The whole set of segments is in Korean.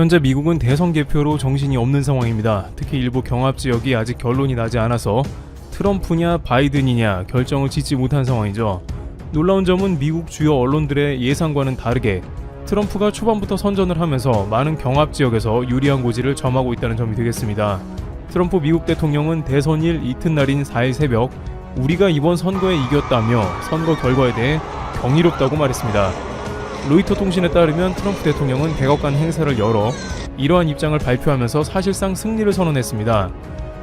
현재 미국은 대선 개표로 정신이 없는 상황입니다. 특히 일부 경합 지역이 아직 결론이 나지 않아서 트럼프냐 바이든이냐 결정을 짓지 못한 상황이죠. 놀라운 점은 미국 주요 언론들의 예상과는 다르게 트럼프가 초반부터 선전을 하면서 많은 경합 지역에서 유리한 고지를 점하고 있다는 점이 되겠습니다. 트럼프 미국 대통령은 대선일 이튿날인 4일 새벽 우리가 이번 선거에 이겼다며 선거 결과에 대해 경이롭다고 말했습니다. 로이터 통신에 따르면 트럼프 대통령은 백악관 행사를 열어 이러한 입장을 발표하면서 사실상 승리를 선언했습니다.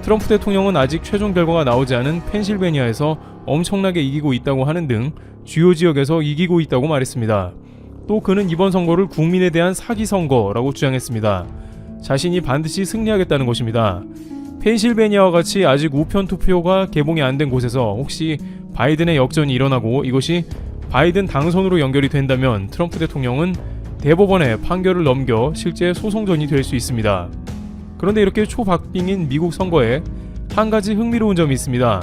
트럼프 대통령은 아직 최종 결과가 나오지 않은 펜실베니아에서 엄청나게 이기고 있다고 하는 등 주요 지역에서 이기고 있다고 말했습니다. 또 그는 이번 선거를 국민에 대한 사기 선거라고 주장했습니다. 자신이 반드시 승리하겠다는 것입니다. 펜실베니아와 같이 아직 우편 투표가 개봉이 안 된 곳에서 혹시 바이든의 역전이 일어나고 이것이 바이든 당선으로 연결이 된다면 트럼프 대통령은 대법원에 판결을 넘겨 실제 소송전이 될 수 있습니다. 그런데 이렇게 초박빙인 미국 선거에 한 가지 흥미로운 점이 있습니다.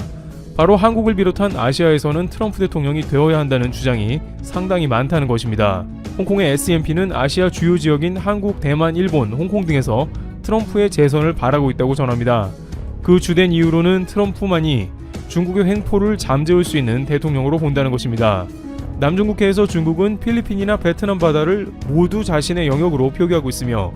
바로 한국을 비롯한 아시아에서는 트럼프 대통령이 되어야 한다는 주장이 상당히 많다는 것입니다. 홍콩의 SMP는 아시아 주요 지역인 한국, 대만, 일본, 홍콩 등에서 트럼프의 재선을 바라고 있다고 전합니다. 그 주된 이유로는 트럼프만이 중국의 횡포를 잠재울 수 있는 대통령으로 본다는 것입니다. 남중국해에서 중국은 필리핀이나 베트남 바다를 모두 자신의 영역으로 표기하고 있으며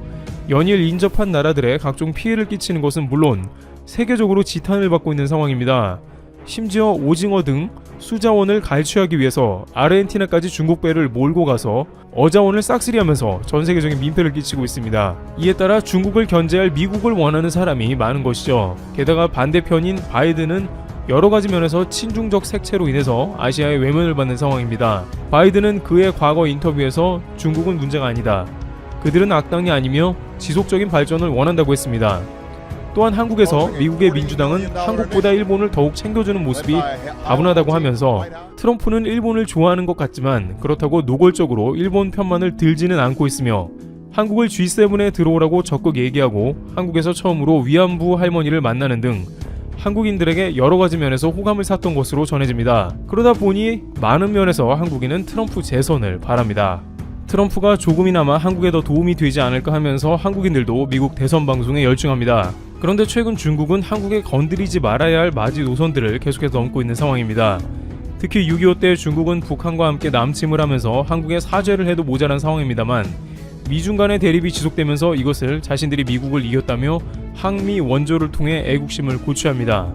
연일 인접한 나라들의 각종 피해를 끼치는 것은 물론 세계적으로 지탄을 받고 있는 상황입니다. 심지어 오징어 등 수자원을 갈취하기 위해서 아르헨티나까지 중국 배를 몰고 가서 어자원을 싹쓸이하면서 전 세계적인 민폐를 끼치고 있습니다. 이에 따라 중국을 견제할 미국을 원하는 사람이 많은 것이죠. 게다가 반대편인 바이든은 여러 가지 면에서 친중적 색채로 인해서 아시아의 외면을 받는 상황입니다. 바이든은 그의 과거 인터뷰에서 중국은 문제가 아니다. 그들은 악당이 아니며 지속적인 발전을 원한다고 했습니다. 또한 한국에서 미국의 민주당은 한국보다 일본을 더욱 챙겨주는 모습이 다분하다고 하면서 트럼프는 일본을 좋아하는 것 같지만 그렇다고 노골적으로 일본 편만을 들지는 않고 있으며 한국을 G7에 들어오라고 적극 얘기하고 한국에서 처음으로 위안부 할머니를 만나는 등 한국인들에게 여러 가지 면에서 호감을 샀던 것으로 전해집니다. 그러다 보니 많은 면에서 한국인은 트럼프 재선을 바랍니다. 트럼프가 조금이나마 한국에 더 도움이 되지 않을까 하면서 한국인들도 미국 대선 방송에 열중합니다. 그런데 최근 중국은 한국에 건드리지 말아야 할 마지 노선들을 계속해서 넘고 있는 상황입니다. 특히 6.25 때 중국은 북한과 함께 남침을 하면서 한국에 사죄를 해도 모자란 상황입니다만 미중 간의 대립이 지속되면서 이것을 자신들이 미국을 이겼다며 항미 원조를 통해 애국심을 고취합니다.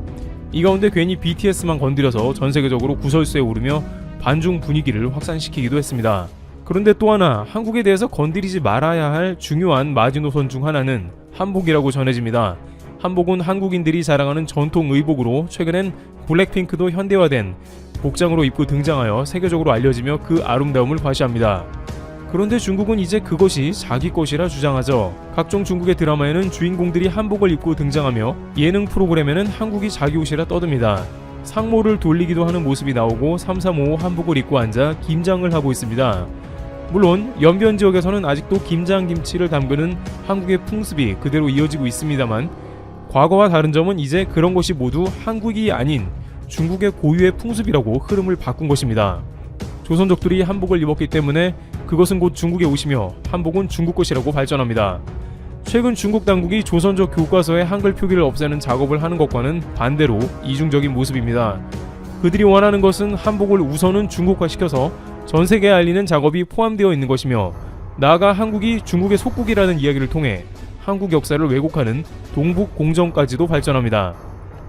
이 가운데 괜히 BTS만 건드려서 전 세계적으로 구설수에 오르며 반중 분위기를 확산시키기도 했습니다. 그런데 또 하나 한국에 대해서 건드리지 말아야 할 중요한 마지노선 중 하나는 한복이라고 전해집니다. 한복은 한국인들이 자랑하는 전통 의복으로 최근엔 블랙핑크도 현대화된 복장으로 입고 등장하여 세계적으로 알려지며 그 아름다움을 과시합니다. 그런데 중국은 이제 그것이 자기 것이라 주장하죠. 각종 중국의 드라마에는 주인공들이 한복을 입고 등장하며 예능 프로그램에는 한국이 자기 옷이라 떠듭니다. 상모를 돌리기도 하는 모습이 나오고 335 한복을 입고 앉아 김장을 하고 있습니다. 물론 연변 지역에서는 아직도 김장 김치를 담그는 한국의 풍습이 그대로 이어지고 있습니다만 과거와 다른 점은 이제 그런 것이 모두 한국이 아닌 중국의 고유의 풍습이라고 흐름을 바꾼 것입니다. 조선족들이 한복을 입었기 때문에 그것은 곧 중국의 옷이며 한복은 중국 것이라고 발전합니다. 최근 중국 당국이 조선족 교과서의 한글 표기를 없애는 작업을 하는 것과는 반대로 이중적인 모습입니다. 그들이 원하는 것은 한복을 우선은 중국화시켜서 전 세계에 알리는 작업이 포함되어 있는 것이며 나아가 한국이 중국의 속국이라는 이야기를 통해 한국 역사를 왜곡하는 동북 공정까지도 발전합니다.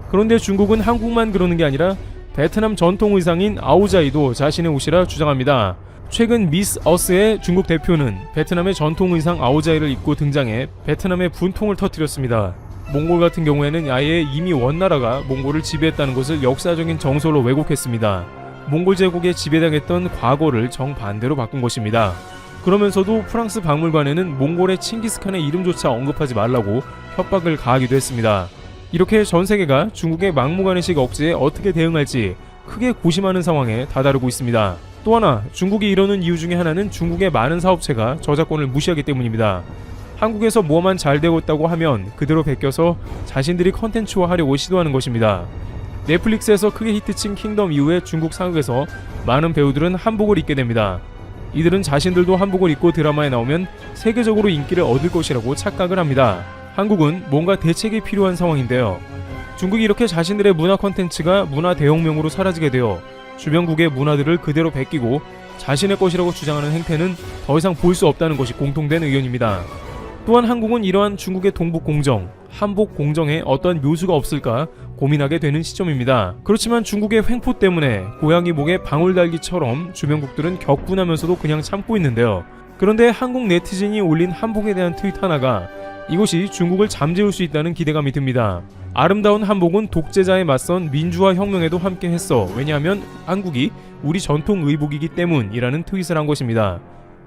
그런데 중국은 한국만 그러는 게 아니라 베트남 전통 의상인 아오자이도 자신의 옷이라 주장합니다. 최근 미스 어스의 중국 대표는 베트남의 전통 의상 아오자이를 입고 등장해 베트남의 분통을 터뜨렸습니다. 몽골 같은 경우에는 아예 이미 원나라가 몽골을 지배했다는 것을 역사적인 정설로 왜곡했습니다. 몽골 제국에 지배당했던 과거를 정반대로 바꾼 것입니다. 그러면서도 프랑스 박물관에는 몽골의 칭기스칸의 이름조차 언급하지 말라고 협박을 가하기도 했습니다. 이렇게 전 세계가 중국의 막무가내식 억제에 어떻게 대응할지 크게 고심하는 상황에 다다르고 있습니다. 또 하나 중국이 이러는 이유 중에 하나는 중국의 많은 사업체가 저작권을 무시하기 때문입니다. 한국에서 뭐만 잘 되고 있다고 하면 그대로 베껴서 자신들이 컨텐츠화 하려고 시도하는 것입니다. 넷플릭스에서 크게 히트친 킹덤 이후에 중국 상륙에서 많은 배우들은 한복을 입게 됩니다. 이들은 자신들도 한복을 입고 드라마에 나오면 세계적으로 인기를 얻을 것이라고 착각을 합니다. 한국은 뭔가 대책이 필요한 상황인데요. 중국이 이렇게 자신들의 문화 콘텐츠가 문화 대혁명으로 사라지게 되어 주변국의 문화들을 그대로 베끼고 자신의 것이라고 주장하는 행태는 더 이상 볼 수 없다는 것이 공통된 의견입니다. 또한 한국은 이러한 중국의 동북 공정, 한복 공정에 어떤 묘수가 없을까 고민하게 되는 시점입니다. 그렇지만 중국의 횡포 때문에 고양이 목에 방울 달기처럼 주변국들은 격분하면서도 그냥 참고 있는데요. 그런데 한국 네티즌이 올린 한복에 대한 트윗 하나가 이것이 중국을 잠재울 수 있다는 기대감이 듭니다. 아름다운 한복은 독재자에 맞선 민주화 혁명에도 함께 했어. 왜냐하면 한국이 우리 전통 의복이기 때문이라는 트윗을 한 것입니다.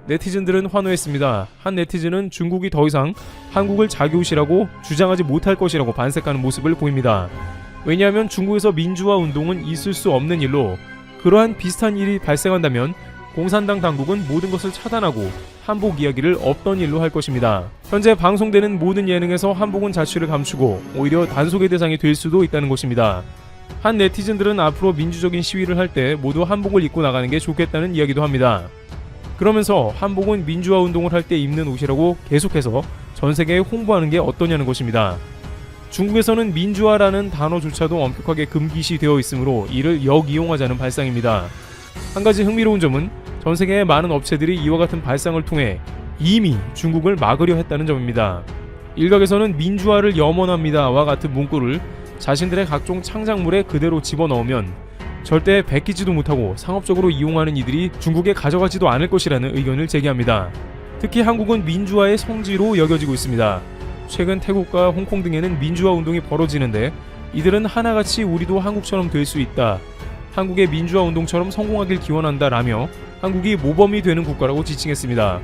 네티즌들은 환호했습니다. 한 네티즌은 중국이 더 이상 한국을 자기옷이라고 주장하지 못할 것이라고 반색하는 모습을 보입니다. 왜냐하면 중국에서 민주화 운동은 있을 수 없는 일로 그러한 비슷한 일이 발생한다면 공산당 당국은 모든 것을 차단하고 한복 이야기를 없던 일로 할 것입니다. 현재 방송되는 모든 예능에서 한복은 자취를 감추고 오히려 단속의 대상이 될 수도 있다는 것입니다. 한 네티즌들은 앞으로 민주적인 시위를 할 때 모두 한복을 입고 나가는 게 좋겠다는 이야기도 합니다. 그러면서 한복은 민주화 운동을 할 때 입는 옷이라고 계속해서 전 세계에 홍보하는 게 어떠냐는 것입니다. 중국에서는 민주화라는 단어조차도 엄격하게 금기시 되어 있으므로 이를 역이용하자는 발상입니다. 한 가지 흥미로운 점은 전 세계의 많은 업체들이 이와 같은 발상을 통해 이미 중국을 막으려 했다는 점입니다. 일각에서는 민주화를 염원합니다와 같은 문구를 자신들의 각종 창작물에 그대로 집어넣으면 절대 베끼지도 못하고 상업적으로 이용하는 이들이 중국에 가져가지도 않을 것이라는 의견을 제기합니다. 특히 한국은 민주화의 성지로 여겨지고 있습니다. 최근 태국과 홍콩 등에는 민주화 운동이 벌어지는데 이들은 하나같이 우리도 한국처럼 될 수 있다. 한국의 민주화 운동처럼 성공하길 기원한다 라며 한국이 모범이 되는 국가라고 지칭했습니다.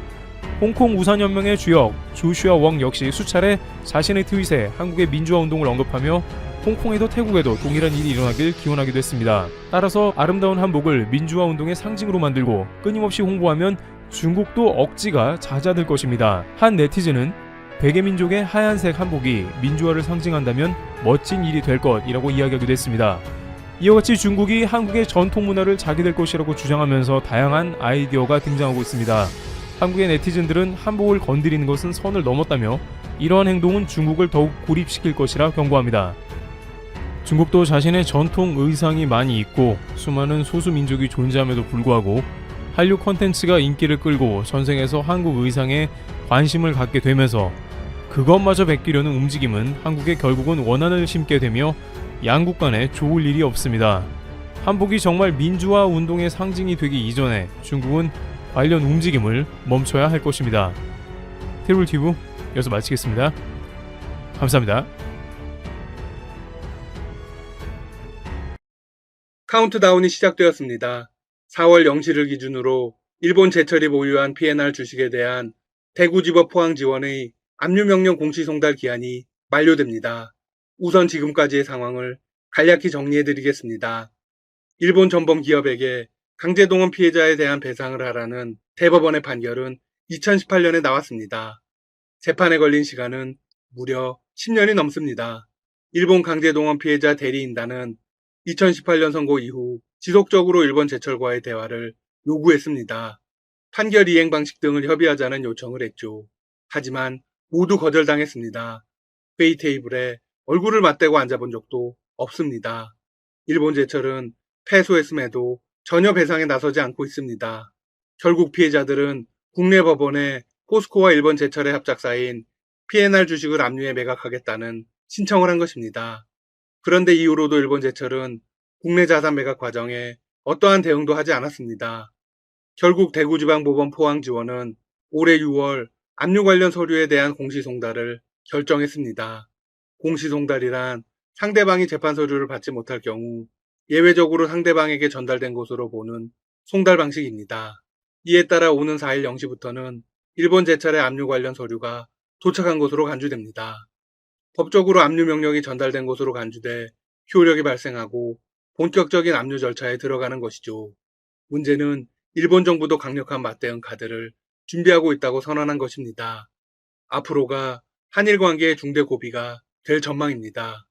홍콩 우산연맹의 주역 조슈아 웡 역시 수차례 자신의 트윗에 한국의 민주화 운동을 언급하며 홍콩에도 태국에도 동일한 일이 일어나길 기원하기도 했습니다. 따라서 아름다운 한복을 민주화 운동의 상징으로 만들고 끊임없이 홍보하면 중국도 억지가 잦아들 것입니다. 한 네티즌은 백예민족의 하얀색 한복이 민주화를 상징한다면 멋진 일이 될 것이라고 이야기하기도 했습니다. 이와 같이 중국이 한국의 전통 문화를 자기들 것이라고 주장하면서 다양한 아이디어가 등장하고 있습니다. 한국의 네티즌들은 한복을 건드리는 것은 선을 넘었다며 이러한 행동은 중국을 더욱 고립시킬 것이라 경고합니다. 중국도 자신의 전통 의상이 많이 있고 수많은 소수 민족이 존재함에도 불구하고 한류 콘텐츠가 인기를 끌고 전생에서 한국 의상에 관심을 갖게 되면서 그것마저 베끼려는 움직임은 한국에 결국은 원한을 심게 되며 양국 간에 좋을 일이 없습니다. 한복이 정말 민주화 운동의 상징이 되기 이전에 중국은 관련 움직임을 멈춰야 할 것입니다. 테블티브 여기서 마치겠습니다. 감사합니다. 카운트다운이 시작되었습니다. 4월 0시를 기준으로 일본 제철이 보유한 PNR 주식에 대한 대구지법 포항지원의 압류명령 공시송달 기한이 만료됩니다. 우선 지금까지의 상황을 간략히 정리해드리겠습니다. 일본 전범 기업에게 강제동원 피해자에 대한 배상을 하라는 대법원의 판결은 2018년에 나왔습니다. 재판에 걸린 시간은 무려 10년이 넘습니다. 일본 강제동원 피해자 대리인단은 2018년 선고 이후 지속적으로 일본 제철과의 대화를 요구했습니다. 판결 이행 방식 등을 협의하자는 요청을 했죠. 하지만 모두 거절당했습니다. 회의 테이블에 얼굴을 맞대고 앉아본 적도 없습니다. 일본 제철은 패소했음에도 전혀 배상에 나서지 않고 있습니다. 결국 피해자들은 국내 법원에 포스코와 일본 제철의 합작사인 PNR 주식을 압류해 매각하겠다는 신청을 한 것입니다. 그런데 이후로도 일본 제철은 국내 자산 매각 과정에 어떠한 대응도 하지 않았습니다. 결국 대구지방법원 포항지원은 올해 6월 압류 관련 서류에 대한 공시송달을 결정했습니다. 공시송달이란 상대방이 재판 서류를 받지 못할 경우 예외적으로 상대방에게 전달된 것으로 보는 송달 방식입니다. 이에 따라 오는 4일 0시부터는 일본 제철의 압류 관련 서류가 도착한 것으로 간주됩니다. 법적으로 압류 명령이 전달된 것으로 간주돼 효력이 발생하고 본격적인 압류 절차에 들어가는 것이죠. 문제는 일본 정부도 강력한 맞대응 카드를 준비하고 있다고 선언한 것입니다. 앞으로가 한일 관계의 중대 고비가 될 전망입니다.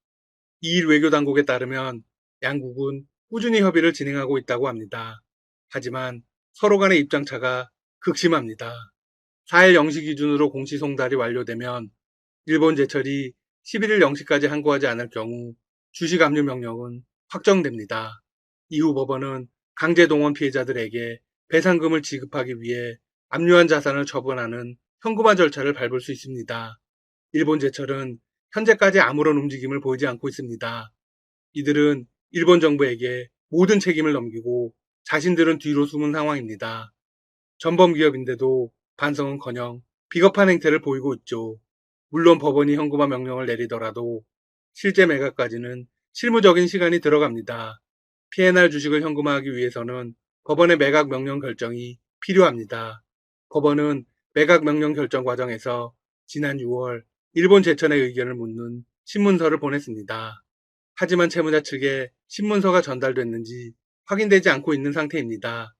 이일 외교 당국에 따르면 양국은 꾸준히 협의를 진행하고 있다고 합니다. 하지만 서로 간의 입장차가 극심합니다. 4일 0시 기준으로 공시 송달이 완료되면 일본 제철이 11일 0시까지 항고하지 않을 경우 주식 압류 명령은 확정됩니다. 이후 법원은 강제 동원 피해자들에게 배상금을 지급하기 위해 압류한 자산을 처분하는 현금화 절차를 밟을 수 있습니다. 일본 제철은 현재까지 아무런 움직임을 보이지 않고 있습니다. 이들은 일본 정부에게 모든 책임을 넘기고 자신들은 뒤로 숨은 상황입니다. 전범 기업인데도 반성은커녕 비겁한 행태를 보이고 있죠. 물론 법원이 현금화 명령을 내리더라도 실제 매각까지는 실무적인 시간이 들어갑니다. P&R 주식을 현금화하기 위해서는 법원의 매각 명령 결정이 필요합니다. 법원은 매각 명령 결정 과정에서 지난 6월 일본 제천의 의견을 묻는 신문서를 보냈습니다. 하지만 채무자 측에 신문서가 전달됐는지 확인되지 않고 있는 상태입니다.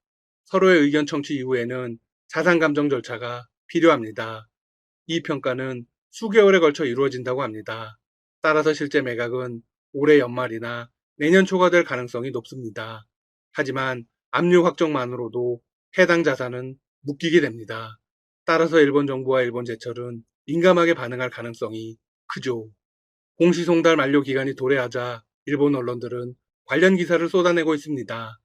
서로의 의견 청취 이후에는 자산 감정 절차가 필요합니다. 이 평가는 수개월에 걸쳐 이루어진다고 합니다. 따라서 실제 매각은 올해 연말이나 내년 초가 될 가능성이 높습니다. 하지만 압류 확정만으로도 해당 자산은 묶이게 됩니다. 따라서 일본 정부와 일본 제철은 민감하게 반응할 가능성이 크죠. 공시송달 만료 기간이 도래하자 일본 언론들은 관련 기사를 쏟아내고 있습니다.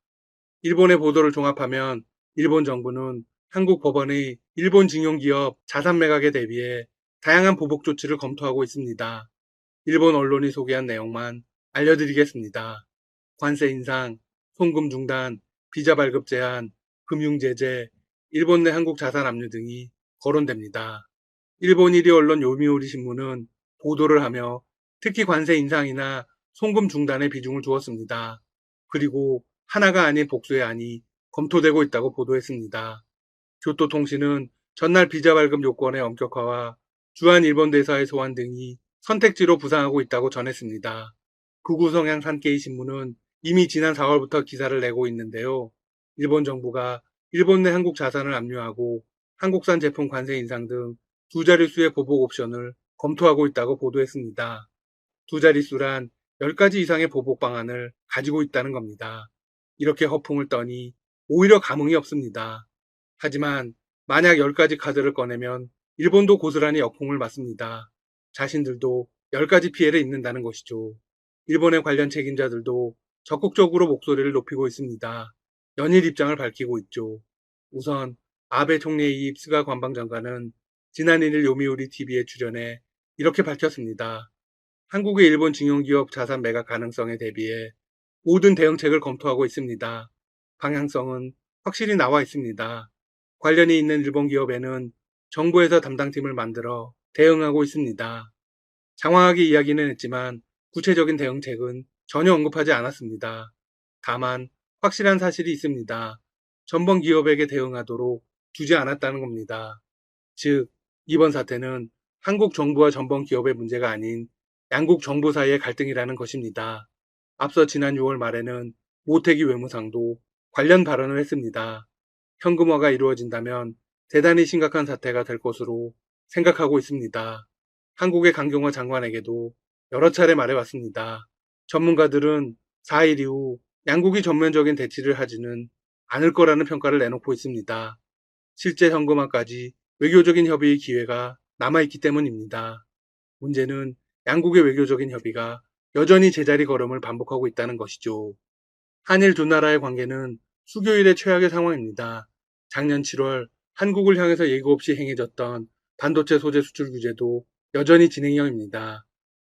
일본의 보도를 종합하면 일본 정부는 한국 법원의 일본 징용기업 자산 매각에 대비해 다양한 보복 조치를 검토하고 있습니다. 일본 언론이 소개한 내용만 알려드리겠습니다. 관세 인상, 송금 중단, 비자 발급 제한, 금융 제재, 일본 내 한국 자산 압류 등이 거론됩니다. 일본 1위 언론 요미우리 신문은 보도를 하며 특히 관세 인상이나 송금 중단에 비중을 두었습니다. 그리고 하나가 아닌 복수의 안이 검토되고 있다고 보도했습니다. 교토통신은 전날 비자 발급 요건의 엄격화와 주한 일본 대사의 소환 등이 선택지로 부상하고 있다고 전했습니다. 구구 성향 산케이 신문은 이미 지난 4월부터 기사를 내고 있는데요. 일본 정부가 일본 내 한국 자산을 압류하고 한국산 제품 관세 인상 등 두 자릿수의 보복 옵션을 검토하고 있다고 보도했습니다. 두 자릿수란 10가지 이상의 보복 방안을 가지고 있다는 겁니다. 이렇게 허풍을 떠니 오히려 감흥이 없습니다. 하지만 만약 10가지 카드를 꺼내면 일본도 고스란히 역풍을 맞습니다. 자신들도 10가지 피해를 입는다는 것이죠. 일본의 관련 책임자들도 적극적으로 목소리를 높이고 있습니다. 연일 입장을 밝히고 있죠. 우선 아베 총리의 스가 관방장관은 지난 1일 요미우리 TV에 출연해 이렇게 밝혔습니다. 한국의 일본 징용기업 자산 매각 가능성에 대비해 모든 대응책을 검토하고 있습니다. 방향성은 확실히 나와 있습니다. 관련이 있는 일본 기업에는 정부에서 담당팀을 만들어 대응하고 있습니다. 장황하게 이야기는 했지만 구체적인 대응책은 전혀 언급하지 않았습니다. 다만 확실한 사실이 있습니다. 전범 기업에게 대응하도록 두지 않았다는 겁니다. 즉, 이번 사태는 한국 정부와 전범 기업의 문제가 아닌 양국 정부 사이의 갈등이라는 것입니다. 앞서 지난 6월 말에는 모태기 외무상도 관련 발언을 했습니다. 현금화가 이루어진다면 대단히 심각한 사태가 될 것으로 생각하고 있습니다. 한국의 강경화 장관에게도 여러 차례 말해왔습니다. 전문가들은 4일 이후 양국이 전면적인 대치를 하지는 않을 거라는 평가를 내놓고 있습니다. 실제 현금화까지 외교적인 협의의 기회가 남아있기 때문입니다. 문제는 양국의 외교적인 협의가 여전히 제자리 걸음을 반복하고 있다는 것이죠. 한일 두 나라의 관계는 수교일의 최악의 상황입니다. 작년 7월 한국을 향해서 예고 없이 행해졌던 반도체 소재 수출 규제도 여전히 진행형입니다.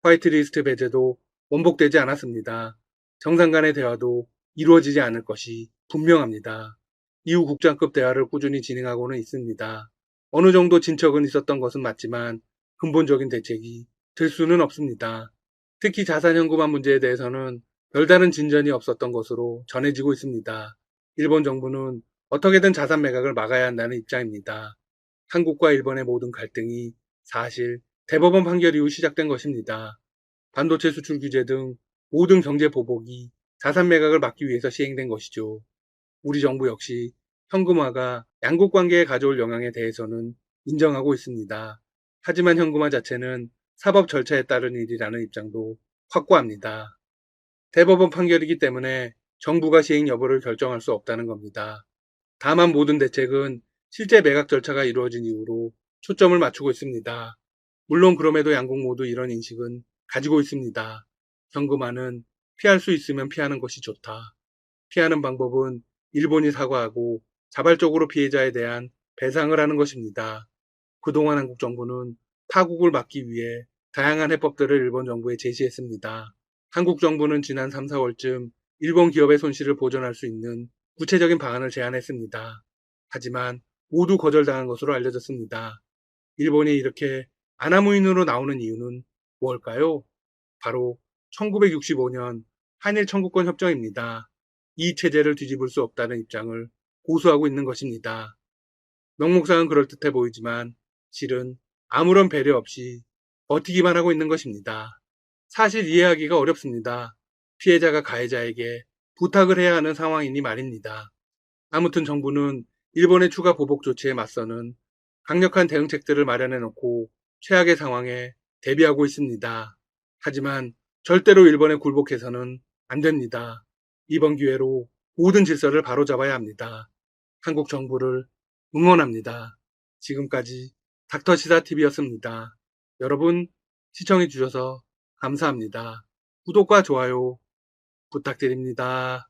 화이트리스트 배제도 원복되지 않았습니다. 정상 간의 대화도 이루어지지 않을 것이 분명합니다. 이후 국장급 대화를 꾸준히 진행하고는 있습니다. 어느 정도 진척은 있었던 것은 맞지만 근본적인 대책이 될 수는 없습니다. 특히 자산현금화 문제에 대해서는 별다른 진전이 없었던 것으로 전해지고 있습니다. 일본 정부는 어떻게든 자산 매각을 막아야 한다는 입장입니다. 한국과 일본의 모든 갈등이 사실 대법원 판결 이후 시작된 것입니다. 반도체 수출 규제 등 모든 경제 보복이 자산 매각을 막기 위해서 시행된 것이죠. 우리 정부 역시 현금화가 양국 관계에 가져올 영향에 대해서는 인정하고 있습니다. 하지만 현금화 자체는 사법 절차에 따른 일이라는 입장도 확고합니다. 대법원 판결이기 때문에 정부가 시행 여부를 결정할 수 없다는 겁니다. 다만 모든 대책은 실제 매각 절차가 이루어진 이후로 초점을 맞추고 있습니다. 물론 그럼에도 양국 모두 이런 인식은 가지고 있습니다. 현금화는 피할 수 있으면 피하는 것이 좋다. 피하는 방법은 일본이 사과하고 자발적으로 피해자에 대한 배상을 하는 것입니다. 그동안 한국 정부는 타국을 막기 위해 다양한 해법들을 일본 정부에 제시했습니다. 한국 정부는 지난 3, 4월쯤 일본 기업의 손실을 보전할 수 있는 구체적인 방안을 제안했습니다. 하지만 모두 거절당한 것으로 알려졌습니다. 일본이 이렇게 아나무인으로 나오는 이유는 무엇일까요? 바로 1965년 한일 청구권 협정입니다. 이 체제를 뒤집을 수 없다는 입장을 고수하고 있는 것입니다. 명목상은 그럴듯해 보이지만 실은 아무런 배려 없이 버티기만 하고 있는 것입니다. 사실 이해하기가 어렵습니다. 피해자가 가해자에게 부탁을 해야 하는 상황이니 말입니다. 아무튼 정부는 일본의 추가 보복 조치에 맞서는 강력한 대응책들을 마련해 놓고 최악의 상황에 대비하고 있습니다. 하지만 절대로 일본에 굴복해서는 안 됩니다. 이번 기회로 모든 질서를 바로잡아야 합니다. 한국 정부를 응원합니다. 지금까지 닥터시사TV였습니다. 여러분 시청해 주셔서 감사합니다. 구독과 좋아요 부탁드립니다.